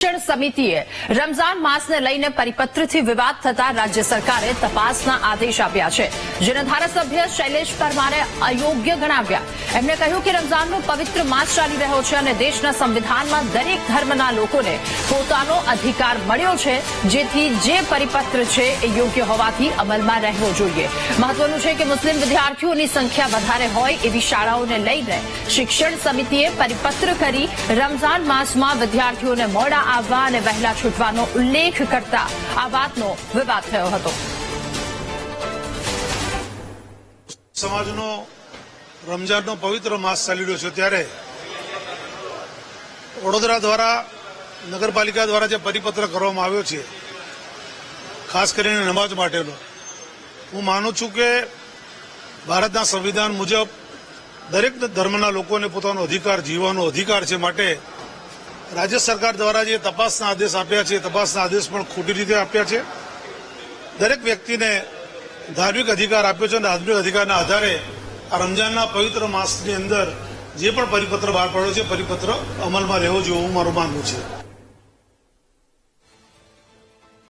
સમિતિએ રમઝાન માસને લઈને પરિપત્રથી વિવાદ થતા રાજ્ય સરકારે તપાસના આદેશ આપ્યા છે. જેને ધારાસભ્ય શૈલેષ પરમારે અયોગ્ય ગણાવ્યા. એમણે કહ્યું કે રમઝાનનો પવિત્ર માસ ચાલી રહ્યો છે અને દેશના સંવિધાનમાં દરેક ધર્મના લોકોને પોતાનો અધિકાર મળ્યો છે, જેથી જે પરિપત્ર છે એ યોગ્ય હોવાથી અમલમાં રહેવો જોઈએ. મહત્વનું છે કે મુસ્લિમ વિદ્યાર્થીઓની સંખ્યા વધારે હોય એવી શાળાઓને લઈને શિક્ષણ સમિતિએ પરિપત્ર કરી રમઝાન માસમાં વિદ્યાર્થીઓને મોડા આવવા અને વહેલા છૂટવાનો ઉલ્લેખ કરતા આ વાતનો વિવાદ થયો હતો. સમાજનો રમઝાનનો પવિત્ર માસ ચાલી રહ્યો છે, ત્યારે વડોદરા દ્વારા નગરપાલિકા દ્વારા જે પરિપત્ર કરવામાં આવ્યો છે, ખાસ કરીને નમાજ માટેનો, હું માનું છું કે ભારતના સંવિધાન મુજબ દરેક ધર્મના લોકોને પોતાનો અધિકાર, જીવવાનો અધિકાર છે માટે રાજ્ય સરકાર દ્વારા જે તપાસના આદેશ આપ્યા છે, તપાસના આદેશ પણ ખોટી રીતે આપ્યા છે. દરેક વ્યક્તિને ધાર્મિક અધિકાર આપ્યો છે અને ધાર્મિક અધિકારના આધારે આ રમજાનના પવિત્ર માસની અંદર જે પણ પરિપત્ર બહાર પડ્યો છે, પરિપત્ર અમલમાં રહેવો જોઈએ એવું મારું માનવું છે.